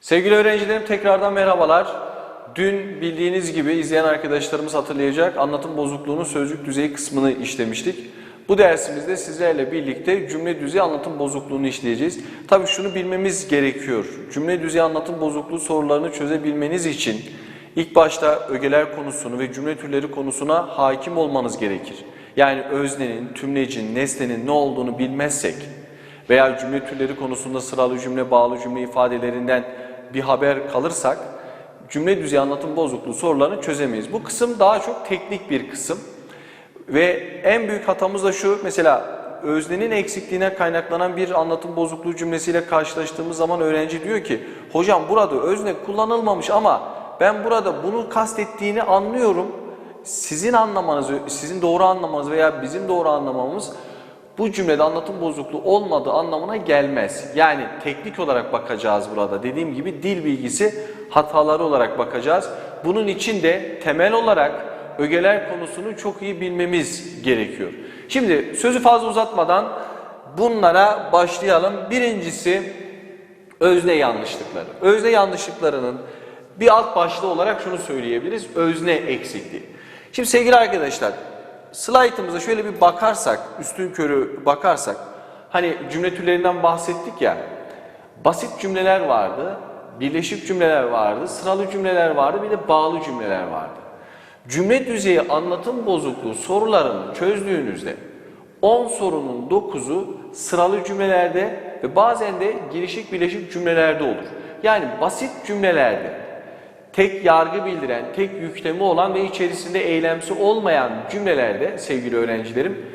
Sevgili öğrencilerim tekrardan merhabalar. Dün bildiğiniz gibi izleyen arkadaşlarımız hatırlayacak anlatım bozukluğunun sözcük düzeyi kısmını işlemiştik. Bu dersimizde sizlerle birlikte cümle düzeyi anlatım bozukluğunu işleyeceğiz. Tabii şunu bilmemiz gerekiyor. Cümle düzeyi anlatım bozukluğu sorularını çözebilmeniz için ilk başta ögeler konusunu ve cümle türleri konusuna hakim olmanız gerekir. Yani öznenin, tümlecin, nesnenin ne olduğunu bilmezsek veya cümle türleri konusunda sıralı cümle, bağlı cümle ifadelerinden bir haber kalırsak cümle düzeyi anlatım bozukluğu sorularını çözemeyiz. Bu kısım daha çok teknik bir kısım. Ve en büyük hatamız da şu mesela öznenin eksikliğine kaynaklanan bir anlatım bozukluğu cümlesiyle karşılaştığımız zaman öğrenci diyor ki hocam burada özne kullanılmamış ama ben burada bunu kastettiğini anlıyorum. Sizin anlamanız, sizin doğru anlamanız veya bizim doğru anlamamız bu cümlede anlatım bozukluğu olmadığı anlamına gelmez. Yani teknik olarak bakacağız burada. Dediğim gibi dil bilgisi hataları olarak bakacağız. Bunun için de temel olarak ögeler konusunu çok iyi bilmemiz gerekiyor. Şimdi sözü fazla uzatmadan bunlara başlayalım. Birincisi özne yanlışlıkları. Özne yanlışlıklarının bir alt başlığı olarak şunu söyleyebiliriz. Özne eksikliği. Şimdi sevgili arkadaşlar slaytımıza şöyle bir bakarsak, üstün körü bakarsak, hani cümle türlerinden bahsettik ya, basit cümleler vardı, birleşik cümleler vardı, sıralı cümleler vardı, bir de bağlı cümleler vardı. Cümle düzeyi anlatım bozukluğu sorularını çözdüğünüzde 10 sorunun 9'u sıralı cümlelerde ve bazen de girişik birleşik cümlelerde olur. Yani basit cümlelerde tek yargı bildiren, tek yüklemi olan ve içerisinde eylemsi olmayan cümlelerde sevgili öğrencilerim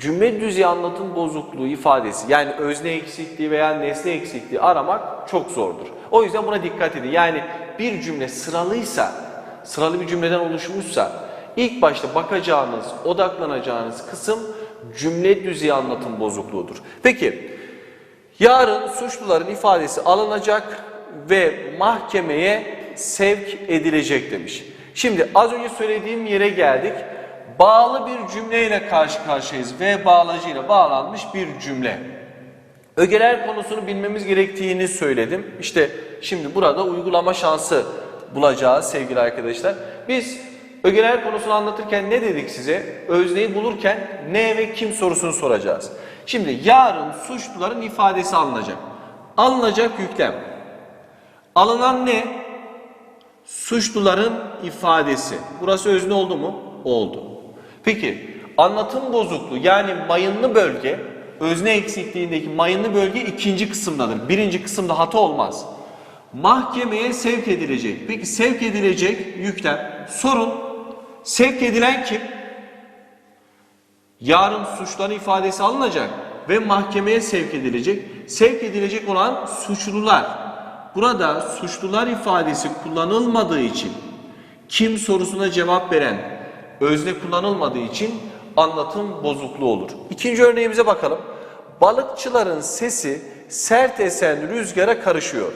cümle düzeyi anlatım bozukluğu ifadesi yani özne eksikliği veya nesne eksikliği aramak çok zordur. O yüzden buna dikkat edin. Yani bir cümle sıralıysa, sıralı bir cümleden oluşmuşsa ilk başta bakacağınız, odaklanacağınız kısım cümle düzeyi anlatım bozukluğudur. Peki yarın suçluların ifadesi alınacak ve mahkemeye sevk edilecek demiş. Şimdi az önce söylediğim yere geldik. Bağlı bir cümleyle karşı karşıyayız. Ve bağlacıyla bağlanmış bir cümle. Ögeler konusunu bilmemiz gerektiğini söyledim. İşte şimdi burada uygulama şansı bulacağız sevgili arkadaşlar. Biz ögeler konusunu anlatırken ne dedik size? Özneyi bulurken ne ve kim sorusunu soracağız. Şimdi yarın suçluların ifadesi alınacak. Alınacak yüklem. Alınan ne? Suçluların ifadesi. Burası özne oldu mu? Oldu. Peki anlatım bozukluğu yani mayınlı bölge özne eksikliğindeki mayınlı bölge ikinci kısımdadır. Birinci kısımda hata olmaz. Mahkemeye sevk edilecek. Peki sevk edilecek yüklem. Sorun sevk edilen kim? Yarın suçların ifadesi alınacak ve mahkemeye sevk edilecek. Sevk edilecek olan suçlular. Burada suçlular ifadesi kullanılmadığı için kim sorusuna cevap veren özne kullanılmadığı için anlatım bozukluğu olur. İkinci örneğimize bakalım. Balıkçıların sesi sert esen rüzgara karışıyor.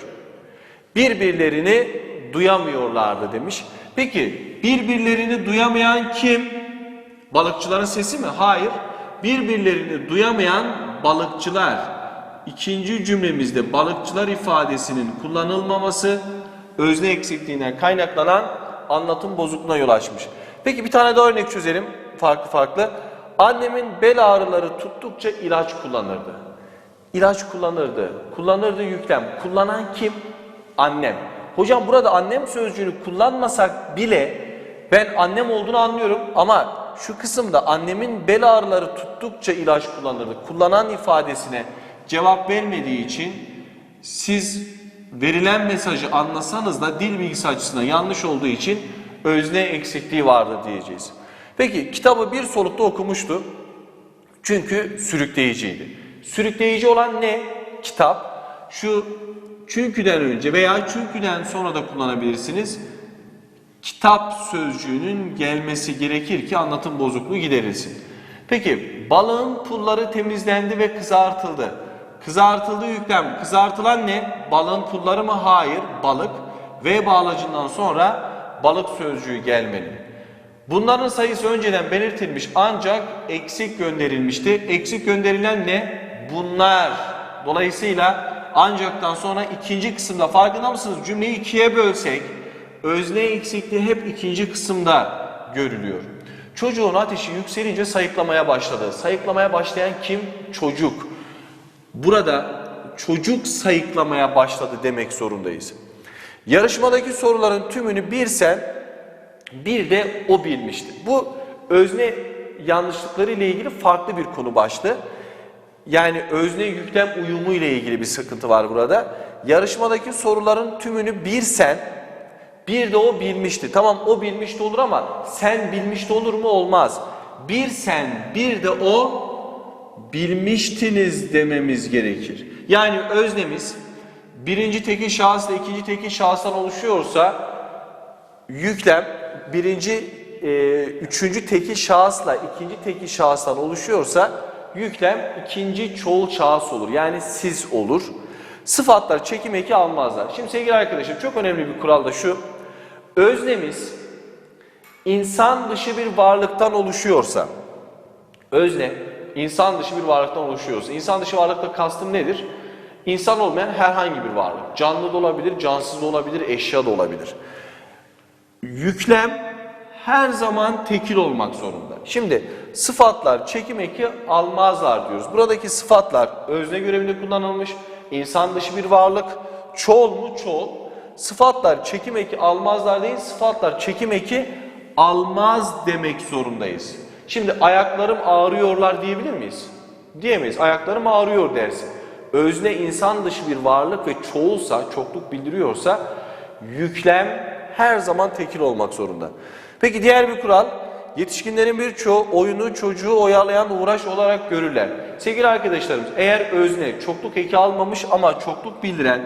Birbirlerini duyamıyorlardı demiş. Peki birbirlerini duyamayan kim? Balıkçıların sesi mi? Hayır. Birbirlerini duyamayan balıkçılar. İkinci cümlemizde balıkçılar ifadesinin kullanılmaması özne eksikliğine kaynaklanan anlatım bozukluğuna yol açmış. Peki bir tane daha örnek çözelim farklı farklı. Annemin bel ağrıları tuttukça ilaç kullanırdı. İlaç kullanırdı. Kullanırdı yüklem. Kullanan kim? Annem. Hocam burada annem sözcüğünü kullanmasak bile ben annem olduğunu anlıyorum ama şu kısımda annemin bel ağrıları tuttukça ilaç kullanırdı. Kullanan ifadesine cevap vermediği için siz verilen mesajı anlasanız da dil bilgisi açısından yanlış olduğu için özne eksikliği vardır diyeceğiz. Peki kitabı bir solukta okumuştu. Çünkü sürükleyiciydi. Sürükleyici olan ne? Kitap. Şu çünküden önce veya çünküden sonra da kullanabilirsiniz. Kitap sözcüğünün gelmesi gerekir ki anlatım bozukluğu giderilsin. Peki balığın pulları temizlendi ve kızartıldı. Kızartıldığı yüklem. Kızartılan ne? Balığın pulları mı? Hayır. Balık. V bağlacından sonra balık sözcüğü gelmeli. Bunların sayısı önceden belirtilmiş ancak eksik gönderilmişti. Eksik gönderilen ne? Bunlar. Dolayısıyla ancaktan sonra ikinci kısımda farkında mısınız? Cümleyi ikiye bölsek özne eksikliği hep ikinci kısımda görülüyor. Çocuğun ateşi yükselince sayıklamaya başladı. Sayıklamaya başlayan kim? Çocuk. Burada çocuk sayıklamaya başladı demek zorundayız. Yarışmadaki soruların tümünü bir sen, bir de o bilmişti. Bu özne yanlışlıkları ile ilgili farklı bir konu başlığı. Yani özne yüklem uyumu ile ilgili bir sıkıntı var burada. Yarışmadaki soruların tümünü bir sen, bir de o bilmişti. Tamam o bilmişti olur ama sen bilmişti olur mu? Olmaz. Bir sen, bir de o bilmiştiniz dememiz gerekir. Yani öznemiz birinci tekil şahısla ikinci tekil şahıstan oluşuyorsa yüklem birinci, e, üçüncü tekil şahısla ikinci tekil şahıstan oluşuyorsa yüklem ikinci çoğul şahıs olur. Yani siz olur. Sıfatlar çekim eki almazlar. Şimdi sevgili arkadaşlar çok önemli bir kural da şu. Öznemiz insan dışı bir varlıktan oluşuyorsa, özne insan dışı bir varlıktan oluşuyorsa, insan dışı varlıkta kastım nedir? İnsan olmayan herhangi bir varlık. Canlı da olabilir, cansız da olabilir, eşya da olabilir. Yüklem her zaman tekil olmak zorunda. Şimdi sıfatlar çekim eki almazlar diyoruz. Buradaki sıfatlar özne görevinde kullanılmış, insan dışı bir varlık, çoğul mu çoğul. Sıfatlar çekim eki almazlar değil, sıfatlar çekim eki almaz demek zorundayız. Şimdi ayaklarım ağrıyorlar diyebilir miyiz? Diyemeyiz. Ayaklarım ağrıyor dersin. Özne insan dışı bir varlık ve çoğulsa, çokluk bildiriyorsa yüklem her zaman tekil olmak zorunda. Peki diğer bir kural, yetişkinlerin birçoğu oyunu çocuğu oyalayan uğraş olarak görürler. Sevgili arkadaşlarımız, eğer özne çokluk eki almamış ama çokluk bildiren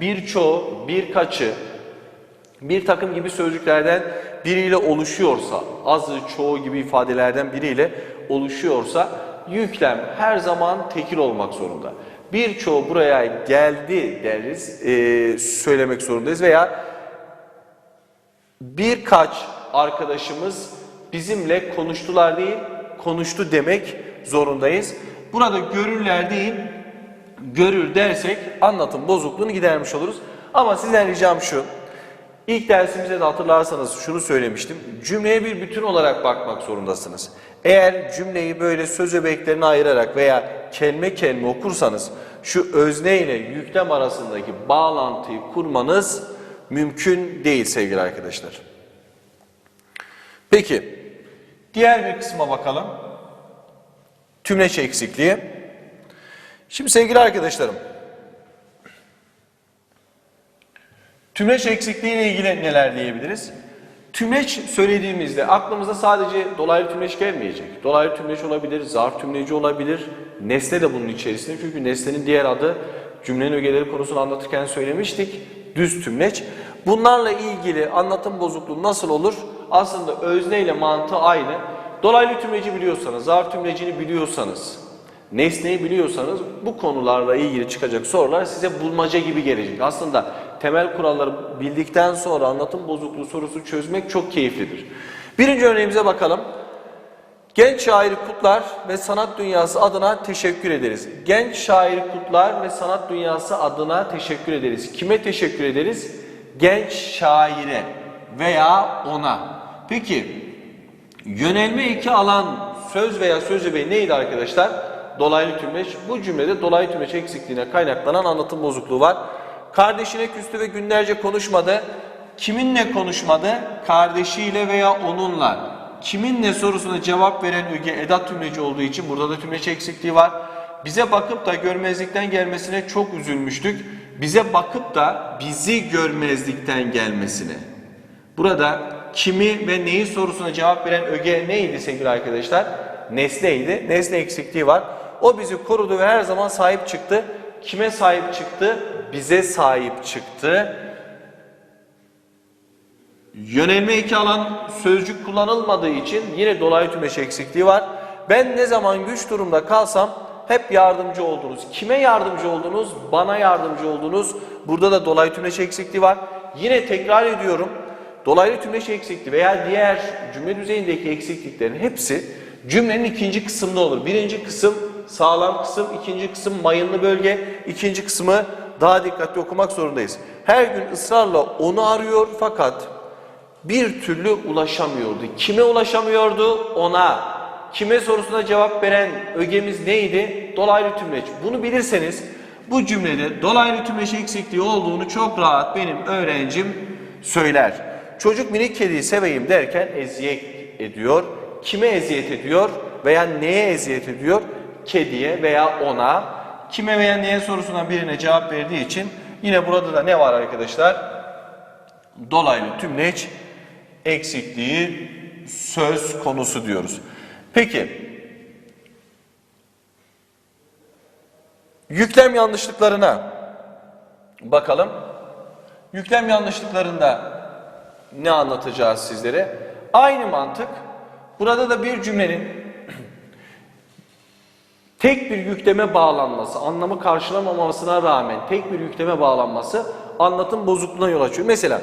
birçoğu, birkaçı, bir takım gibi sözcüklerden biriyle oluşuyorsa, azı, çoğu gibi ifadelerden biriyle oluşuyorsa yüklem her zaman tekil olmak zorunda. Birçoğu buraya geldi deriz, e, söylemek zorundayız veya birkaç arkadaşımız bizimle konuştular değil, konuştu demek zorundayız. Burada görürler değil, görür dersek anlatım bozukluğunu gidermiş oluruz. Ama sizden ricam şu, ilk dersimizde de hatırlarsanız şunu söylemiştim. Cümleye bir bütün olarak bakmak zorundasınız. Eğer cümleyi böyle söz öbeklerine ayırarak veya kelime kelime okursanız şu özne ile yüklem arasındaki bağlantıyı kurmanız mümkün değil sevgili arkadaşlar. Peki, diğer bir kısma bakalım. Tümleç eksikliği. Şimdi sevgili arkadaşlarım, tümleç eksikliği ile ilgili neler diyebiliriz? Tümleç söylediğimizde aklımıza sadece dolaylı tümleç gelmeyecek. Dolaylı tümleç olabilir, zarf tümleci olabilir, nesne de bunun içerisinde. Çünkü nesnenin diğer adı cümlenin ögeleri konusunu anlatırken söylemiştik. Düz tümleç. Bunlarla ilgili anlatım bozukluğu nasıl olur? Aslında özne ile mantığı aynı. Dolaylı tümleci biliyorsanız, zarf tümlecini biliyorsanız, nesneyi biliyorsanız bu konularla ilgili çıkacak sorular size bulmaca gibi gelecek. Aslında temel kuralları bildikten sonra anlatım bozukluğu sorusu çözmek çok keyiflidir. Birinci örneğimize bakalım. Genç şairi kutlar ve sanat dünyası adına teşekkür ederiz. Genç şairi kutlar ve sanat dünyası adına teşekkür ederiz. Kime teşekkür ederiz? Genç şaire veya ona. Peki yönelme eki alan söz veya söz öbeği neydi arkadaşlar? Dolaylı tümleç. Bu cümlede dolaylı tümleç eksikliğine kaynaklanan anlatım bozukluğu var. Kardeşine küstü ve günlerce konuşmadı. Kiminle konuşmadı? Kardeşiyle veya onunla. Kiminle sorusuna cevap veren öge edat tümleci olduğu için burada da tümleç eksikliği var. Bize bakıp da görmezlikten gelmesine çok üzülmüştük. Bize bakıp da bizi görmezlikten gelmesine. Burada kimi ve neyi sorusuna cevap veren öge neydi sevgili arkadaşlar? Nesneydi. Nesne eksikliği var. O bizi korudu ve her zaman sahip çıktı. Kime sahip çıktı? Bize sahip çıktı. Yönelme eki alan sözcük kullanılmadığı için yine dolaylı tümeç eksikliği var. Ben ne zaman güç durumda kalsam hep yardımcı oldunuz. Kime yardımcı oldunuz? Bana yardımcı oldunuz. Burada da dolaylı tümleç eksikliği var. Yine tekrar ediyorum. Dolaylı tümleç eksikliği veya diğer cümle düzeyindeki eksikliklerin hepsi cümlenin ikinci kısmında olur. Birinci kısım sağlam kısım, ikinci kısım mayınlı bölge, ikinci kısmı daha dikkatli okumak zorundayız. Her gün ısrarla onu arıyor fakat bir türlü ulaşamıyordu. Kime ulaşamıyordu? Ona. Kime sorusuna cevap veren ögemiz neydi? Dolaylı tümleç. Bunu bilirseniz bu cümlede dolaylı tümleç eksikliği olduğunu çok rahat benim öğrencim söyler. Çocuk minik kediyi seveyim derken eziyet ediyor. Kime eziyet ediyor veya neye eziyet ediyor? Kediye veya ona. Kime veya neye sorusuna birine cevap verdiği için yine burada da ne var arkadaşlar? Dolaylı tümleç eksikliği söz konusu diyoruz. Peki yüklem yanlışlıklarına bakalım. Yüklem yanlışlıklarında ne anlatacağız sizlere? Aynı mantık. Burada da bir cümlenin tek bir yükleme bağlanması, anlamı karşılamamasına rağmen tek bir yükleme bağlanması anlatım bozukluğuna yol açıyor. Mesela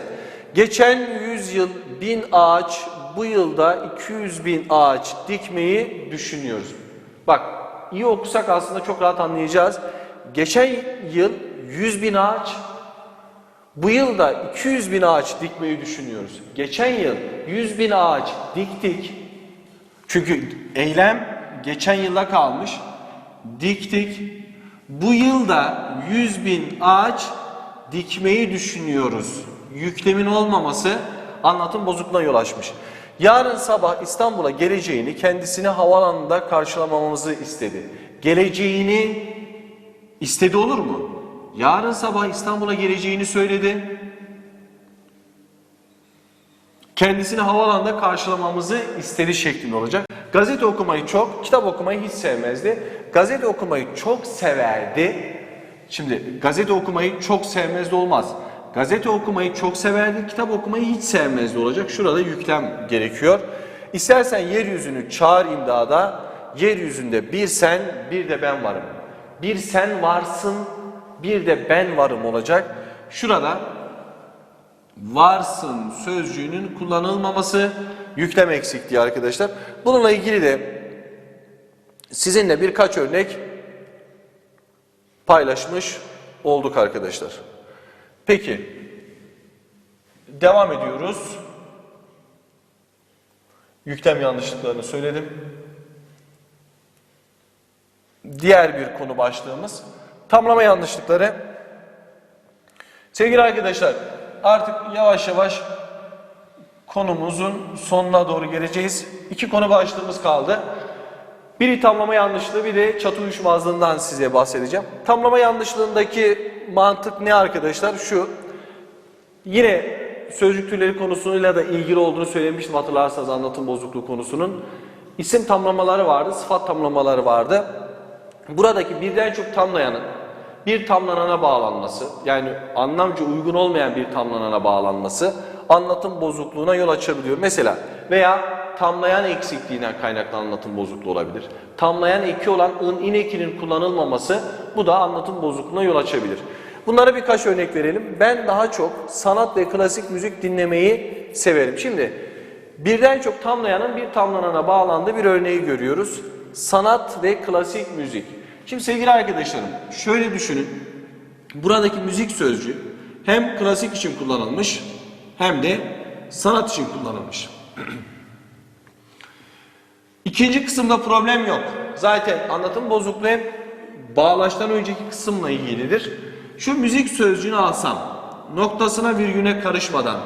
geçen yüzyıl bin ağaç, bu yılda 200 bin ağaç dikmeyi düşünüyoruz. Bak iyi okusak aslında çok rahat anlayacağız. Geçen yıl 100 bin ağaç, bu yılda 200 bin ağaç dikmeyi düşünüyoruz. Geçen yıl 100 bin ağaç diktik. Çünkü eylem geçen yılda kalmış. Diktik. Bu yılda 100 bin ağaç dikmeyi düşünüyoruz. Yüklemin olmaması anlatım bozukluğuna yol açmış. Yarın sabah İstanbul'a geleceğini kendisini havalanında karşılamamızı istedi. Geleceğini istedi olur mu? Yarın sabah İstanbul'a geleceğini söyledi. Kendisini havalanında karşılamamızı istedi şeklinde olacak. Gazete okumayı çok, kitap okumayı hiç sevmezdi. Gazete okumayı çok severdi. Şimdi gazete okumayı çok sevmezdi olmaz. Gazete okumayı çok severdi, kitap okumayı hiç sevmezdi olacak. Şurada yüklem gerekiyor. İstersen yeryüzünü çağır imdada, yeryüzünde bir sen, bir de ben varım. Bir sen varsın, bir de ben varım olacak. Şurada varsın sözcüğünün kullanılmaması yüklem eksikliği arkadaşlar. Bununla ilgili de sizinle birkaç örnek paylaşmış olduk arkadaşlar. Peki devam ediyoruz. Yüklem yanlışlıklarını söyledim. Diğer bir konu başlığımız tamlama yanlışlıkları. Sevgili arkadaşlar artık yavaş yavaş konumuzun sonuna doğru geleceğiz. İki konu başlığımız kaldı. Biri tamlama yanlışlığı, bir de çatı uyuşmazlığından size bahsedeceğim. Tamlama yanlışlığındaki mantık ne arkadaşlar? Şu, yine sözcük türleri konusuyla da ilgili olduğunu söylemiştim hatırlarsanız anlatım bozukluğu konusunun. İsim tamlamaları vardı, sıfat tamlamaları vardı. Buradaki birden çok tamlayanın bir tamlanana bağlanması, yani anlamca uygun olmayan bir tamlanana bağlanması anlatım bozukluğuna yol açabiliyor. Mesela veya tamlayan eksikliğinden kaynaklı anlatım bozukluğu olabilir. Tamlayan eki olan ın in ekinin kullanılmaması bu da anlatım bozukluğuna yol açabilir. Bunlara birkaç örnek verelim. Ben daha çok sanat ve klasik müzik dinlemeyi severim. Şimdi birden çok tamlayanın bir tamlanana bağlandığı bir örneği görüyoruz. Sanat ve klasik müzik. Şimdi sevgili arkadaşlarım şöyle düşünün. Buradaki müzik sözcüğü hem klasik için kullanılmış hem de sanat için kullanılmış. İkinci kısımda problem yok. Zaten anlatım bozukluğu hep bağlaçtan önceki kısımla ilgilidir. Şu müzik sözcüğünü alsam, noktasına virgüne karışmadan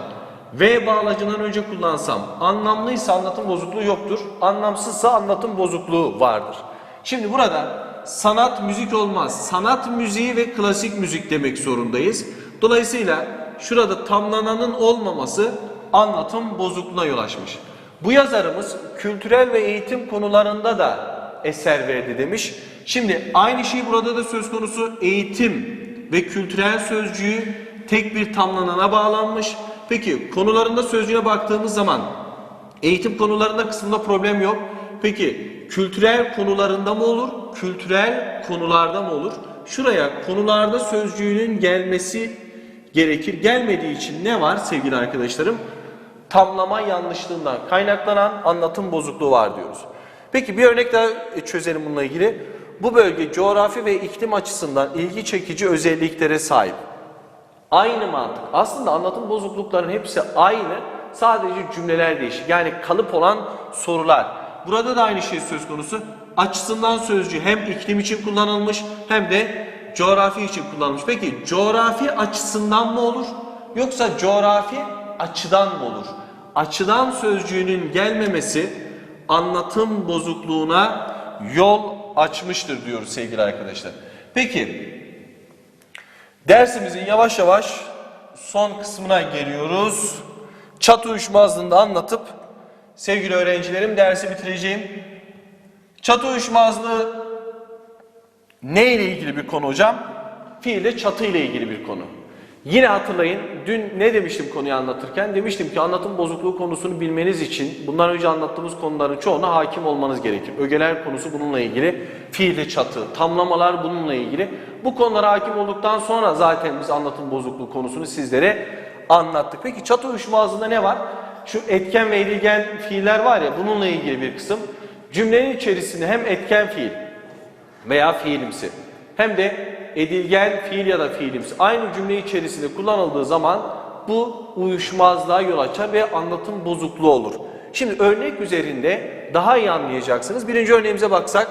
V bağlacından önce kullansam, anlamlıysa anlatım bozukluğu yoktur, anlamsızsa anlatım bozukluğu vardır. Şimdi burada sanat müzik olmaz. Sanat müziği ve klasik müzik demek zorundayız. Dolayısıyla şurada tamlananın olmaması anlatım bozukluğuna yol açmış. Bu yazarımız kültürel ve eğitim konularında da eser verdi demiş. Şimdi aynı şey burada da söz konusu eğitim ve kültürel sözcüğü tek bir tamlanana bağlanmış. Peki konularında sözcüğe baktığımız zaman eğitim konularında kısmında problem yok. Peki kültürel konularında mı olur, kültürel konularda mı olur? Şuraya konularda sözcüğünün gelmesi gerekir. Gelmediği için ne var sevgili arkadaşlarım? Tamlama yanlışlığından kaynaklanan anlatım bozukluğu var diyoruz. Peki bir örnek daha çözelim bununla ilgili. Bu bölge coğrafi ve iklim açısından ilgi çekici özelliklere sahip. Aynı mantık. Aslında anlatım bozukluklarının hepsi aynı. Sadece cümleler değişik. Yani kalıp olan sorular. Burada da aynı şey söz konusu. Açısından sözcüğü hem iklim için kullanılmış hem de coğrafi için kullanılmış. Peki coğrafi açısından mı olur? Yoksa coğrafi açıdan mı olur? Açıdan sözcüğünün gelmemesi anlatım bozukluğuna yol açmıştır diyoruz sevgili arkadaşlar. Peki Dersimizin yavaş yavaş son kısmına geliyoruz. Çat uyuşmazlığını anlatıp sevgili öğrencilerim dersi bitireceğim. Çatı uyuşmazlığı ne ile ilgili bir konu hocam? Fiille çatı ile ilgili bir konu. Yine hatırlayın dün ne demiştim konuyu anlatırken? Demiştim ki anlatım bozukluğu konusunu bilmeniz için bundan önce anlattığımız konuların çoğuna hakim olmanız gerekir. Ögeler konusu bununla ilgili, fiille çatı, tamlamalar bununla ilgili. Bu konulara hakim olduktan sonra zaten biz anlatım bozukluğu konusunu sizlere anlattık. Peki çatı uyuşmazlığında ne var? Şu etken ve edilgen fiiller var ya bununla ilgili bir kısım. Cümlenin içerisinde hem etken fiil veya fiilimsi hem de edilgen fiil ya da fiilimsi aynı cümle içerisinde kullanıldığı zaman bu uyuşmazlığa yol açar ve anlatım bozukluğu olur. Şimdi örnek üzerinde daha iyi anlayacaksınız. Birinci örneğimize baksak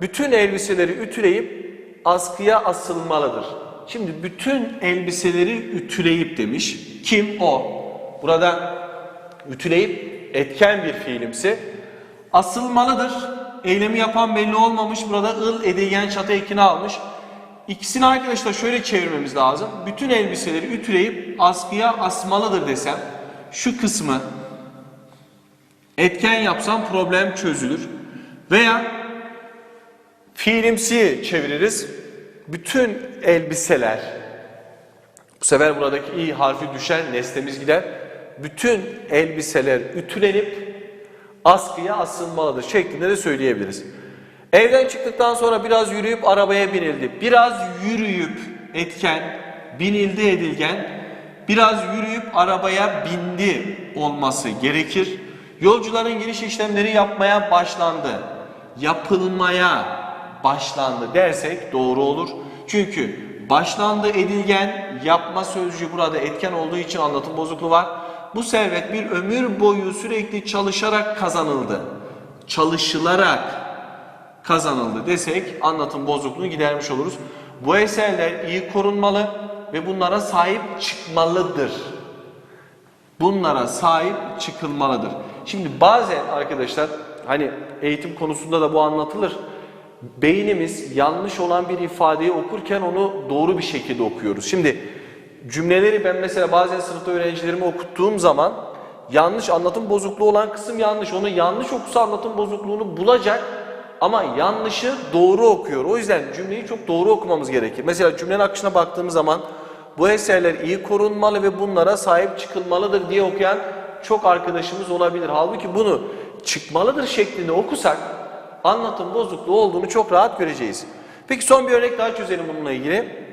bütün elbiseleri ütüleyip askıya asılmalıdır. Şimdi bütün elbiseleri ütüleyip demiş. Kim? O. Burada ütüleyip etken bir fiilimsi. Asılmalıdır. Eylemi yapan belli olmamış. Burada ıl edilgen çatı ekini almış. İkisini arkadaşlar şöyle çevirmemiz lazım. Bütün elbiseleri ütüleyip askıya asmalıdır desem şu kısmı etken yapsam problem çözülür. Veya fiilimsi çeviririz. Bütün elbiseler bu sefer buradaki i harfi düşen nesnemiz gider. Bütün elbiseler ütülenip askıya asılmalıdır şeklinde de söyleyebiliriz. Evden çıktıktan sonra biraz yürüyüp arabaya binildi. Biraz yürüyüp etken, binildi edilgen, biraz yürüyüp arabaya bindi olması gerekir. Yolcuların giriş işlemleri yapmaya başlandı. Yapılmaya başlandı dersek doğru olur. Çünkü başlandı edilgen, yapma sözcüğü burada etken olduğu için anlatım bozukluğu var. Bu servet bir ömür boyu sürekli çalışarak kazanıldı. Çalışılarak kazanıldı desek anlatım bozukluğunu gidermiş oluruz. Bu eserler iyi korunmalı ve bunlara sahip çıkmalıdır. Bunlara sahip çıkılmalıdır. Şimdi bazen arkadaşlar hani eğitim konusunda da bu anlatılır. Beynimiz yanlış olan bir ifadeyi okurken onu doğru bir şekilde okuyoruz. Şimdi cümleleri ben mesela bazen sınıfta öğrencilerime okuttuğum zaman yanlış anlatım bozukluğu olan kısım yanlış. Onu yanlış okusa anlatım bozukluğunu bulacak ama yanlışı doğru okuyor. O yüzden cümleyi çok doğru okumamız gerekir. Mesela cümlenin akışına baktığımız zaman bu eserler iyi korunmalı ve bunlara sahip çıkılmalıdır diye okuyan çok arkadaşımız olabilir. Halbuki bunu çıkmalıdır şeklinde okusak anlatım bozukluğu olduğunu çok rahat göreceğiz. Peki son bir örnek daha çözelim bununla ilgili.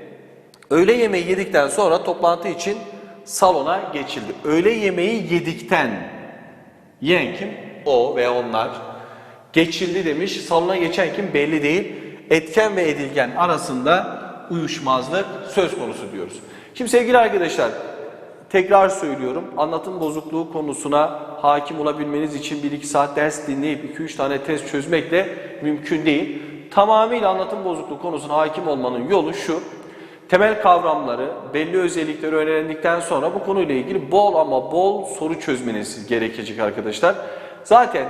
Öğle yemeği yedikten sonra toplantı için salona geçildi. Öğle yemeği yedikten yiyen kim? O ve onlar. Geçildi demiş. Salona geçen kim belli değil. Etken ve edilgen arasında uyuşmazlık söz konusu diyoruz. Şimdi sevgili arkadaşlar tekrar söylüyorum. Anlatım bozukluğu konusuna hakim olabilmeniz için 1-2 saat ders dinleyip 2-3 tane test çözmekle mümkün değil. Tamamıyla anlatım bozukluğu konusuna hakim olmanın yolu şu. Temel kavramları, belli özellikleri öğrendikten sonra bu konuyla ilgili bol ama bol soru çözmeniz gerekecek arkadaşlar. Zaten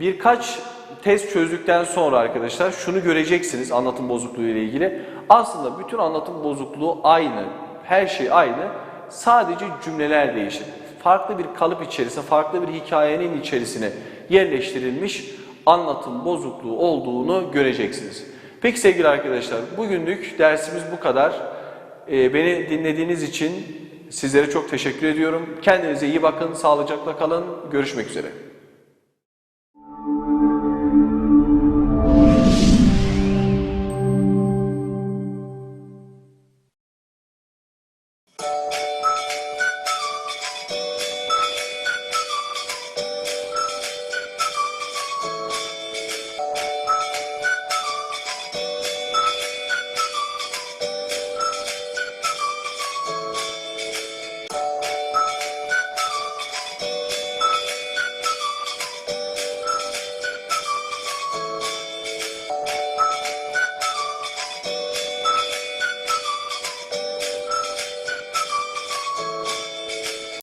birkaç test çözdükten sonra arkadaşlar şunu göreceksiniz anlatım bozukluğu ile ilgili. Aslında bütün anlatım bozukluğu aynı. Her şey aynı. Sadece cümleler değişir. Farklı bir kalıp içerisine, farklı bir hikayenin içerisine yerleştirilmiş anlatım bozukluğu olduğunu göreceksiniz. Peki sevgili arkadaşlar, bugünlük dersimiz bu kadar. Ee, beni dinlediğiniz için sizlere çok teşekkür ediyorum. Kendinize iyi bakın, sağlıcakla kalın. Görüşmek üzere.